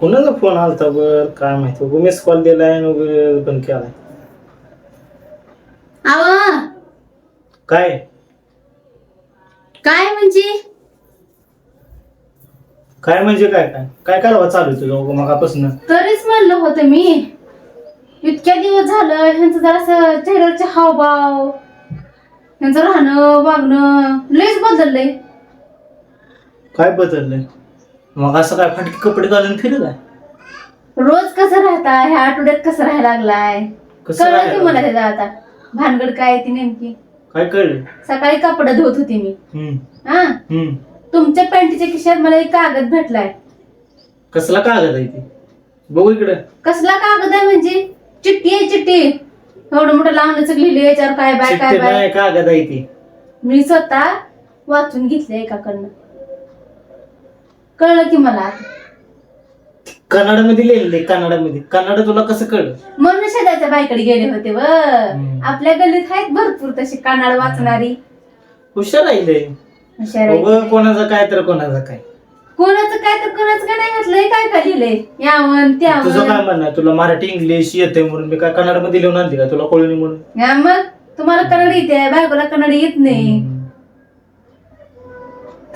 कोणाचा फोन आलता बर? काय माहिती? उगा मिस कॉल दिलाय आणि उगा बंद केलाय. आवा काय? काय म्हणजे? काय म्हणजे काय? काय काय करावं चालू आहे तुझं उगा मगापासून? तरीच म्हणलं होतं मी. इतक्या दिवस झालं ह्यांचं जरासं चेहऱ्याचे हावभाव ह्यांचं राहणं वागणं लयच बदललंय. काय बदललंय? मग असं काय फाटके कपडे घालून फिरत आहे रोज कसं राहता? ह्या आठवड्यात कसं राहायला लागलाय? कसं कळलं राहायला की मला त्याचं आता. भानगड काय ती नेमकी? काय कळलं? सकाळी कपडे धुत होती मी. हम्म. हा? हम्म. तुमच्या पॅन्टीच्या खिशात मला एक कागद भेटलाय. कसला कागद आहे ती? बघू इकडं. कसला कागद आहे म्हणजे? चिठ्ठी आहे चिठ्ठी. एवढं मोठं लावण्याचं लिहिलं याच्यावर काय बाय काय चिठ्ठी बाय. नाही कागद आहे ती. मी स्वतः वाचून घेतलंय एकाकडनं. कळलं की मला. कन्नडमध्ये लिहिलेलं आहे कन्नडमध्ये. कन्नड तुला कसं कळलं? म्हणून शेजारच्या बाईकडे गेले होते व. आपल्या गल्लीत आहेत भरपूर तशी कानाड वाचणारी. हुशार राहिले. हुशार आहेत. उगं कोणाचं काय तर कोणाचं काय. कोणाचं काय तर कोणाचं काय नाही घातलंय काय काय लिहिलंय. यावन तुझं काय म्हणणं आहे? तुला मराठी इंग्लिश येते म्हणून मी काय कन्नडमध्ये लिहून आणली का? तुला कळली म्हणून? या मग? तुम्हाला कन्नड येते बायकोला कन्नड येत नाही.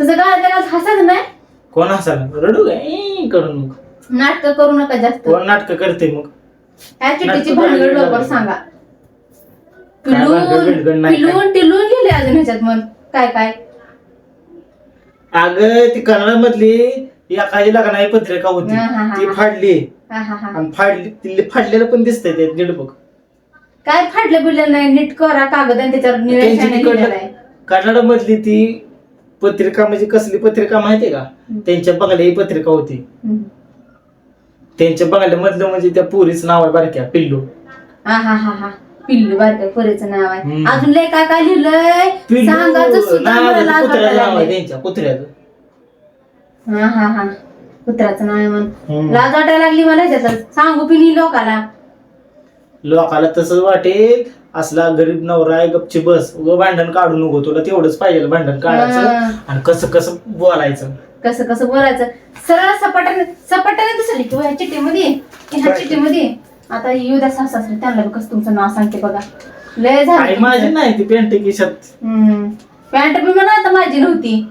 तसं गाळातल्या गाळात हसायचं नाही? कोण हसायला रडू काय करून मग नाटक करू नका जास्त. कोण नाटक करते मग? ह्या चिठ्ठीची नाटकं भानगड करायला लवकर लागली. सांगा. काय भानगड बिनगड पिलून नाही काय? पिलून टिलून लिहिले अजून ह्याच्यात मग. काय काय? अगं ती कन्नडमधली एखादी का नाही पत्रिका होती. हा, हा, हा, ती हा. फाडली. हा हा हा. आणि फाडली ती फाडलेलं पण दिसतंय ते नीट बघ. काय फाडलं बिडलं नाही? नीट करा कागद आणि त्याच्यावर त्यांची तिकडलं- आहे. कन्नडमधली ती पत्रिका म्हणजे कसली पत्रिका माहितीये का? त्यांच्या बंगल्या ही पत्रिका होती. त्यांच्या बंगल्यामधलं म्हणजे त्या पुरीच नाव आहे बारक्या पिल्लू. हा हा हा हा. पिल्लू बारक्या पोरीचं नाव आहे. अजून लय काय काय लिहिलंय. पिल्लू सांगायचं सुद्धा नाव मला आहे, लाज कुत्र्याचं वाटायला नाव आहे लागली. त्यांच्या कुत्र्याचं. हा हा हा. कुत्र्याचं नाव आहे म्हणून हम्म. लाज वाटायला लागली मला सांगू लोकाला. लोकाला तसंच वाटेल. असला गरीब नवरा आहे गपची बस उगं भांडण काढू नको तुला तेवढंच पाहिजे भांडण काढायचं हा. आणि कसं कसं बोलायचं. कसं कसं बोलायचं? सरळ सपाटाने सपाटाने दिसली किंवा ह्या चिठ्ठीमध्ये ह्या काय? चिठ्ठीमध्ये आता येऊ द्या सासू त्यांना बी कसं तुमचं नाव सांगते बघा. लय आई झालं माझी. नाही ती पेंट हम्म. पॅन्ट बी म्हणा आता माझी नव्हती.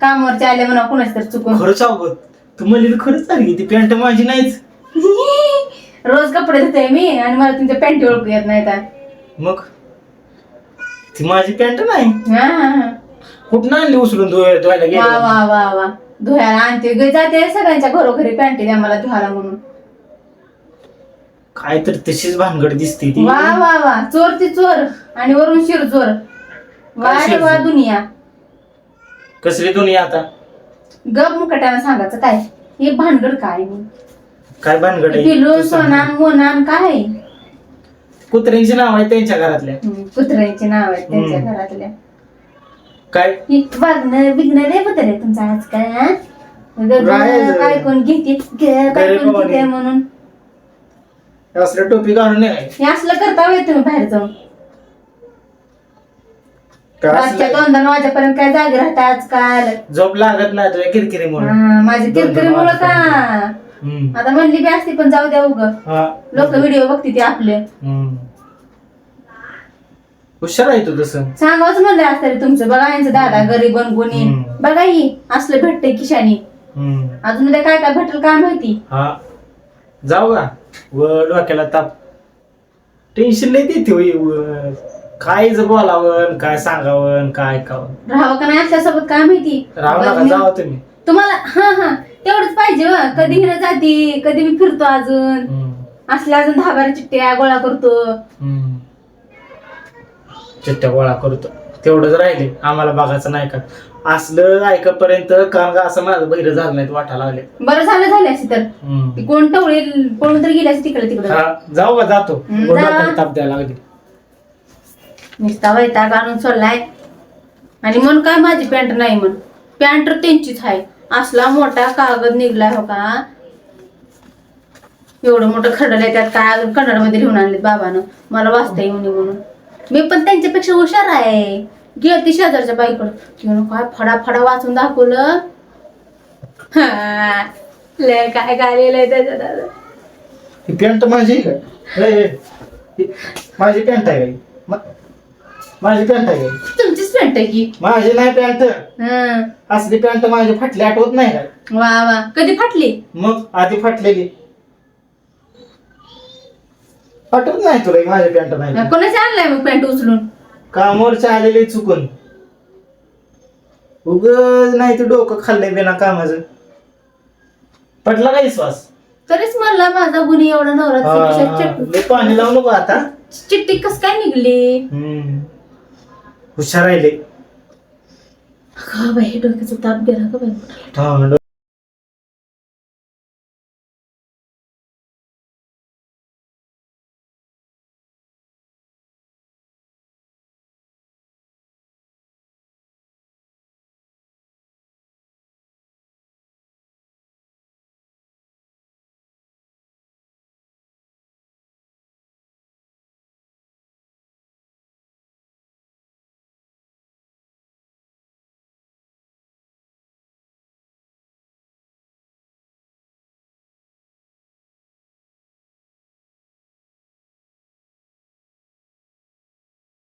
कामावरची आले म्हणा कुणाच तर चुकून खरंच अवघड. तू म्हणली खरंच झाली ती पॅन्ट माझी नाहीच. रोज कपडे धुते मी आणि मला तुमच्या पॅन्टी ओळखू येत नाही तर. मग? ती माझी पॅन्ट नाही. हा. कुठं आणली उचलून धुवायला धुवायला वा गेली? वा वा वा धुयाला आणते. ग- जाते सगळ्यांच्या घरोघरी पॅन्टी द्या मला धुवायला म्हणून. काय तर तशीच भानगड दिसते ती. वा वा वा. चोर ती चोर. आणि वरून शिर चोर. वा काय रे वा? दुनिया. कसली दुनिया आता? गप मुकट्यानं सांगायचं काय? हे भानगड काय? मग? काय भानगड आहे? पिलू काय? कुत्र्यांची नाव आहे त्यांच्या घरातल्या. हम्म, कुत्र्यांची नाव आहेत त्यांच्या हम्म. घरातल्या. काय? हे वागणं बिगणं रे कुत्रे तुमचं आजकाल हा? राहायचं. काय कोण घेते? ग- काय कोण. घेते म्हणून? असलं टोपी घालून नाही हे असलं करता होय तुम्ही बाहेर जाऊन. काय रातच्या असलं? दोन दोन वाजेपर्यंत काय जागे राहता आजकाल? झोप लागत नाही तुझ्या किरकिरी म्हणून हा, माझी दोन किरकिरीमुळं का? हम्म. आता म्हणली बी असती पण जाऊ द्या उग. हा. लोक व्हिडिओ बघते ते आपले. हम्म. हुशार आहे तू तसं. सांगावच म्हणलं असतं तुमचं. बघा यांचं दादा गरीब गुणी. हम्म. बघा ही असलं भेटतंय हम्म. अजून उद्या काय काय भेटेल काय माहिती? हा. जाऊ का? व डोक्याला ताप. टेन्शन नाही देते व. काय ज बोलावं काय सांगावं काय ऐकावं राहावं का नाही असल्यासोबत काय माहिती? राहू नका बरं, मी- जावा तुम्ही. तुम्हाला हा हा. तेवढंच पाहिजे हो. कधी हिनं जाती कधी मी फिरतो अजून. हम्म. असल्या अजून दहा बारा चिठ्ठ्या गोळा करतो. हम्म. चिट्ट्या गोळा करतो. तेवढंच राहिले. आम्हाला बघायचं नाही का? असलं ऐकापर्यंत काम का असं माझं बहिरं झालं नाही वाटायला लागले. बरं झालं झाले असे तर. ती कोण टवळी पळून तर गेली असे तिकडे तिकडे. हा जाऊ का जातो. हम्म, जा. ताप द्यायला लागली. नुसता वैताग आणून सोडलाय. आणि म्हण काय माझी पॅन्ट नाही म्हण. पॅन्ट त्यांचीच आहे. असला मोठा कागद निघलाय हो का एवढं मोठं खडलंय त्यात काय कन्नडमध्ये लिहून आणले बाबानं मला वाचता येऊन म्हणून मी पण त्यांच्यापेक्षा हुशार आहे गेलती शेजारच्या बाईकडं तिनं काय फडा फडा वाचून दाखवलं. लय काय आहे त्याच्यात आता. ही पॅन्ट माझी आहे का ए, ए, ही माझी पॅन्ट आहे का ही? मा- माझी पॅन्ट आहे का ही? तुमचीच पॅन्ट आहे की. माझी नाही पॅन्ट हं. असली पॅन्ट माझी फाटली आठवत नाही वा वा. कधी फाटली? मग आधी फाटलेली. आठवत नाही तुला ही माझी पॅन्ट नाही कोणाची आणलाय मग पॅन्ट उचलून? कामावरच्या आलेले चुकून. उग नाही ते डोकं खाल्लंय बिना कामाचं. पटला का विश्वास? तरीच म्हणला माझा गुन्हे एवढा नवरा हा, चिट्टी लय पाणी लावू नको आता. चिट्टी कस काय निघली? हम्म. हुशार राहिले. का बाई डोक्याचा ताप गेला का बाई. हा